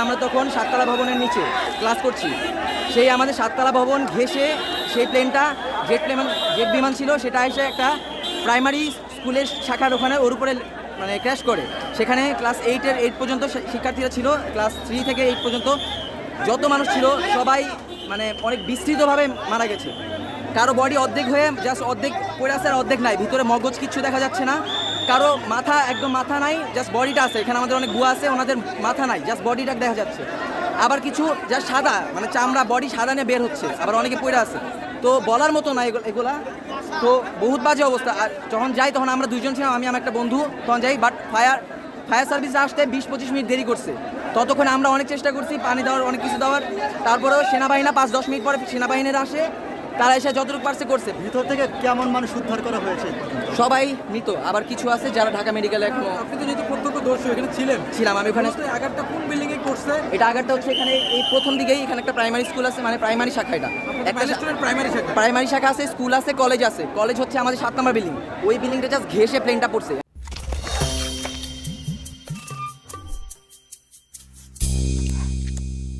আমরা তখন সাততলা ভবনের নিচে ক্লাস করছি। সেই আমাদের সাততলা ভবন ঘেসে সেই প্লেনটা জেট প্লেন জেট বিমান ছিল সেটা এসে একটা প্রাইমারি স্কুলের শাখার ওখানে ওর উপরে মানে ক্র্যাশ করে। সেখানে ক্লাস এইটের এইট পর্যন্ত শিক্ষার্থীরা ছিল ক্লাস থ্রি থেকে এইট পর্যন্ত যত মানুষ ছিল সবাই মানে অনেক বিস্তৃতভাবে মারা গেছে। কারও বডি অর্ধেক হয়ে জাস্ট অর্ধেক পড়ে আছে আর অর্ধেক নাই, ভিতরে মগজ কিচ্ছু দেখা যাচ্ছে না। কারও মাথা একদম মাথা নাই জাস্ট বডিটা আছে। এখানে আমাদের অনেক গুয়া আছে, ওনাদের মাথা নাই জাস্ট বডিটা দেখা যাচ্ছে। আবার কিছু জাস্ট সাদা মানে চামড়া বডি সাদা নিয়ে বের হচ্ছে। আবার অনেকে পড়ে আছে। তো বলার মতো না এগুলো এগুলা। তো বহুত বাজে অবস্থা। আর যখন যাই, তখন আমরা দুইজন ছিলাম, আমি, আমার একটা বন্ধু, তখন যাই বাট ফায়ার ফায়ার সার্ভিস আসতে বিশ পঁচিশ মিনিট দেরি করছে। ততক্ষণ আমরা অনেক চেষ্টা করছি, পানি দেওয়ার, অনেক কিছু দেওয়ার। তারপরেও সেনাবাহিনী পাঁচ দশ মিনিট পরে সেনাবাহিনীরা আসে। তারা এসে যতটুকু পারছে করছে। ভিতর থেকে কেমন মানুষ উদ্ধার করা হয়েছে সবাই মৃত। আবার কিছু আছে যারা ঢাকা মেডিকেলে এখনও আপনি তো যেহেতু প্রত্যক্ষদর্শী এখানে ছিলেন। ছিলাম আমি ওখানে। আঘাতটা কোন বিল্ডিং এ করছে? এটা আগারটা হচ্ছে এখানে এই প্রথম দিকেই এখানে একটা প্রাইমারি স্কুল আছে মানে প্রাইমারি শাখা এটা। একটা ম্যাজিস্ট্রেট প্রাইমারি শাখা। প্রাইমারি শাখা আছে স্কুল আছে কলেজ আছে। কলেজ হচ্ছে আমাদের সাত নম্বর বিল্ডিং ওই বিল্ডিংটা জাস্ট ঘেসে প্লেনটা পড়ছে।